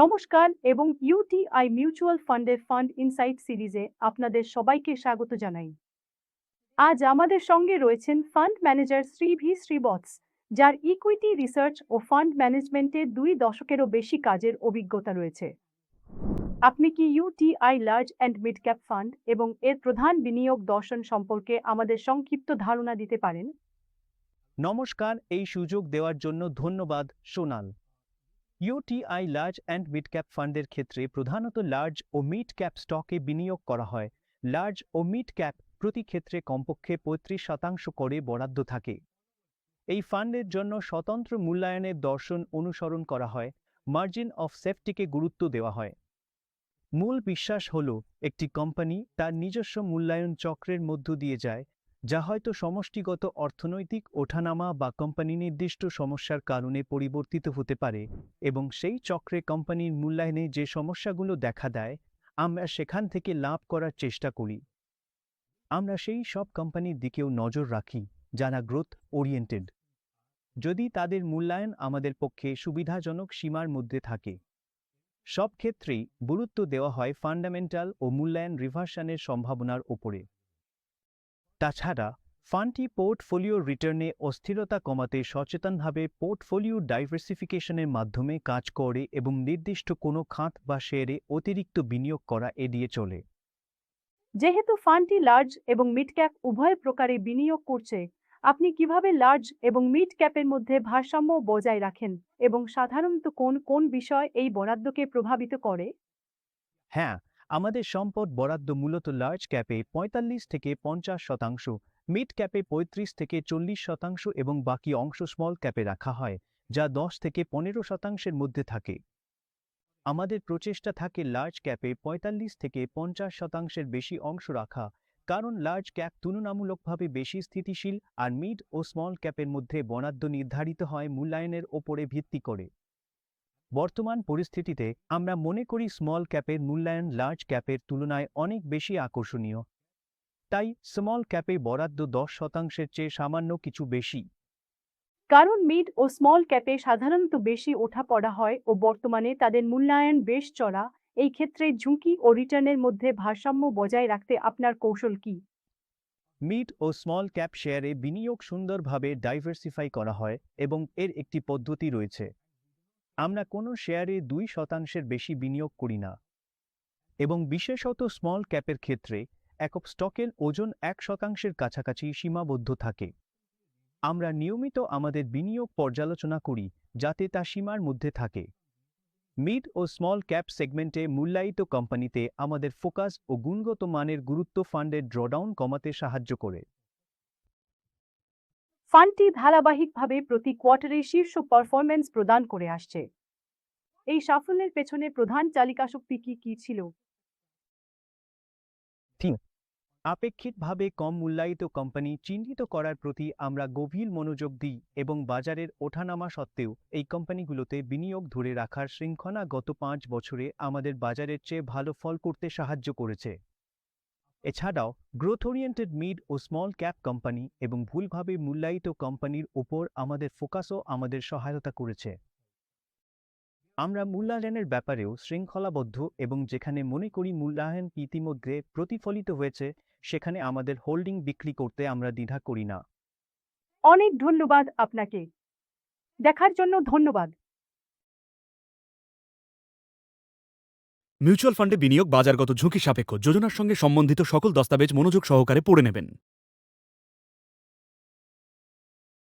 নমস্কার এবং UTI mutual ফান্ডের ফান্ড ইনসাইট সিরিজে আপনাদের সবাইকে স্বাগত জানাই। আজ আমাদের সঙ্গে রয়েছেন fund manager Shri V Srivatsa যার ইকুইটি রিসার্চ ও ফান্ড ম্যানেজমেন্টে দুই দশকেরও বেশি কাজের অভিজ্ঞতা রয়েছে। আপনি কি UTI large and mid cap fund এবং এর প্রধান বিনিয়োগ দর্শন সম্পর্কে আমাদের সংক্ষিপ্ত ধারণা দিতে পারেন? নমস্কার, এই সুযোগ দেওয়ার জন্য ধন্যবাদ, Sonal. UTI large and mid cap ফান্ডের ক্ষেত্রে প্রধানত লার্জ ও মিড ক্যাপ স্টকে বিনিয়োগ করা হয়। লার্জ ও মিড ক্যাপ প্রতি ক্ষেত্রে কমপক্ষে পঁয়ত্রিশ শতাংশ করে বরাদ্দ থাকে। এই ফান্ডের জন্য স্বতন্ত্র মূল্যায়নের দর্শন অনুসরণ করা হয় মার্জিন অফ সেফটিকে গুরুত্ব দেওয়া হয়। মূল বিশ্বাস হল, একটি কোম্পানি তার নিজস্ব মূল্যায়ন চক্রের মধ্য দিয়ে যায় যা হয়তো সমষ্টিগত অর্থনৈতিক ওঠানামা বা কোম্পানি নির্দিষ্ট সমস্যার কারণে পরিবর্তিত হতে পারে এবং সেই চক্রে কোম্পানির মূল্যায়নে যে সমস্যাগুলো দেখা দেয়, আমরা সেখান থেকে লাভ করার চেষ্টা করি। আমরা সেই সব কোম্পানির দিকেও নজর রাখি, যারা গ্রোথ ওরিয়েন্টেড। যদি তাদের মূল্যায়ন আমাদের পক্ষে সুবিধাজনক সীমার মধ্যে থাকে। সব ক্ষেত্রেই গুরুত্ব দেওয়া হয় ফান্ডামেন্টাল ও মূল্যায়ন রিভার্সানের সম্ভাবনার ওপরে। তাছাড়া ফান্ডটি পোর্টফোলিও রিটার্নে অস্থিরতা কমাতে সচেতনভাবে পোর্টফোলিও ডাইভার্সিফিকেশনের মাধ্যমে কাজ করে এবং নির্দিষ্ট কোনো খাত বা শেয়ারে অতিরিক্ত বিনিয়োগ করা এড়িয়ে চলে। যেহেতু ফান্ডটি লার্জ এবং মিড ক্যাপ উভয় প্রকারে বিনিয়োগ করছে আপনি কীভাবে লার্জ এবং মিড ক্যাপের মধ্যে ভারসাম্য বজায় রাখেন এবং সাধারণত কোন কোন বিষয় এই বরাদ্দকে প্রভাবিত করে? হ্যাঁ আমাদের সম্পদ বরাদ্দ মূলত লার্জ ক্যাপে পঁয়তাল্লিশ থেকে পঞ্চাশ শতাংশ মিড ক্যাপে পঁয়ত্রিশ থেকে চল্লিশ শতাংশ এবং বাকি অংশ স্মল ক্যাপে রাখা হয়, যা দশ থেকে পনেরো শতাংশের মধ্যে থাকে। আমাদের প্রচেষ্টা থাকে লার্জ ক্যাপে পঁয়তাল্লিশ থেকে পঞ্চাশ শতাংশের বেশি অংশ রাখা, কারণ লার্জ ক্যাপ তুলনামূলকভাবে বেশি স্থিতিশীল আর মিড ও স্মল ক্যাপের মধ্যে বরাদ্দ নির্ধারিত হয় মূল্যায়নের ওপরে ভিত্তি করে। বর্তমান পরিস্থিতিতে আমরা মনে করি স্মল ক্যাপের মূল্যায়ন লার্জ ক্যাপের তুলনায় অনেক বেশি আকর্ষণীয়। তাই স্মল ক্যাপে বরাদ্দ দশ শতাংশের চেয়ে সামান্য কিছু বেশি। কারণ মিড ও স্মল ক্যাপে সাধারণত বেশি ওঠা পড়া হয় ও বর্তমানে তাদের মূল্যায়ন বেশ চড়া এই ক্ষেত্রে ঝুঁকি ও রিটার্নের মধ্যে ভারসাম্য বজায় রাখতে আপনার কৌশল কি? মিড ও স্মল ক্যাপ শেয়ারে বিনিয়োগ সুন্দরভাবে ডাইভার্সিফাই করা হয় এবং এর একটি পদ্ধতি রয়েছে। আমরা কোনো শেয়ারে দুই শতাংশের বেশি বিনিয়োগ করি না। এবং বিশেষত স্মল ক্যাপের ক্ষেত্রে একক স্টকের ওজন এক শতাংশের কাছাকাছি সীমাবদ্ধ থাকে। আমরা নিয়মিত আমাদের বিনিয়োগ পর্যালোচনা করি যাতে তা সীমার মধ্যে থাকে। মিড ও স্মল ক্যাপ সেগমেন্টে মূল্যায়িত কোম্পানিতে আমাদের ফোকাস ও গুণগত মানের গুরুত্ব ফান্ডের ড্রডাউন কমাতে সাহায্য করে। ফান্ডটি ধারাবাহিকভাবে প্রতি কোয়ার্টারে শীর্ষ পারফরম্যান্স প্রদান করে আসছে। এই সাফল্যের পেছনে প্রধান চালিকা শক্তি কি কি ছিল? আপেক্ষিকভাবে কম মূল্যায়িত কোম্পানি চিহ্নিত করার প্রতি আমরা গভীর মনোযোগ দিই এবং বাজারের ওঠানামা সত্ত্বেও এই কোম্পানিগুলোতে বিনিয়োগ ধরে রাখার শৃঙ্খলা গত পাঁচ বছরে আমাদের বাজারের চেয়ে ভালো ফল করতে সাহায্য করেছে। এছাড়াও গ্রোথ ওরিয়েন্টেড মিড ও স্মল ক্যাপ কোম্পানি এবং ভুলভাবে মূল্যায়িত কোম্পানির ওপর আমাদের ফোকাসও আমাদের সহায়তা করেছে। আমরা মূল্যায়নের ব্যাপারেও শৃঙ্খলাবদ্ধ এবং যেখানে মনে করি মূল্যায়ন ইতিমধ্যে প্রতিফলিত হয়েছে, সেখানে আমাদের হোল্ডিং বিক্রি করতে আমরা দ্বিধা করি না। অনেক ধন্যবাদ আপনাকে। দেখার জন্য ধন্যবাদ। মিউচুয়াল ফান্ডে বিনিয়োগ বাজারগত ঝুঁকি সাপেক্ষ। যোজনার সঙ্গে সম্বন্ধিত সকল দস্তাবেজ মনোযোগ সহকারে পড়ে নেবেন।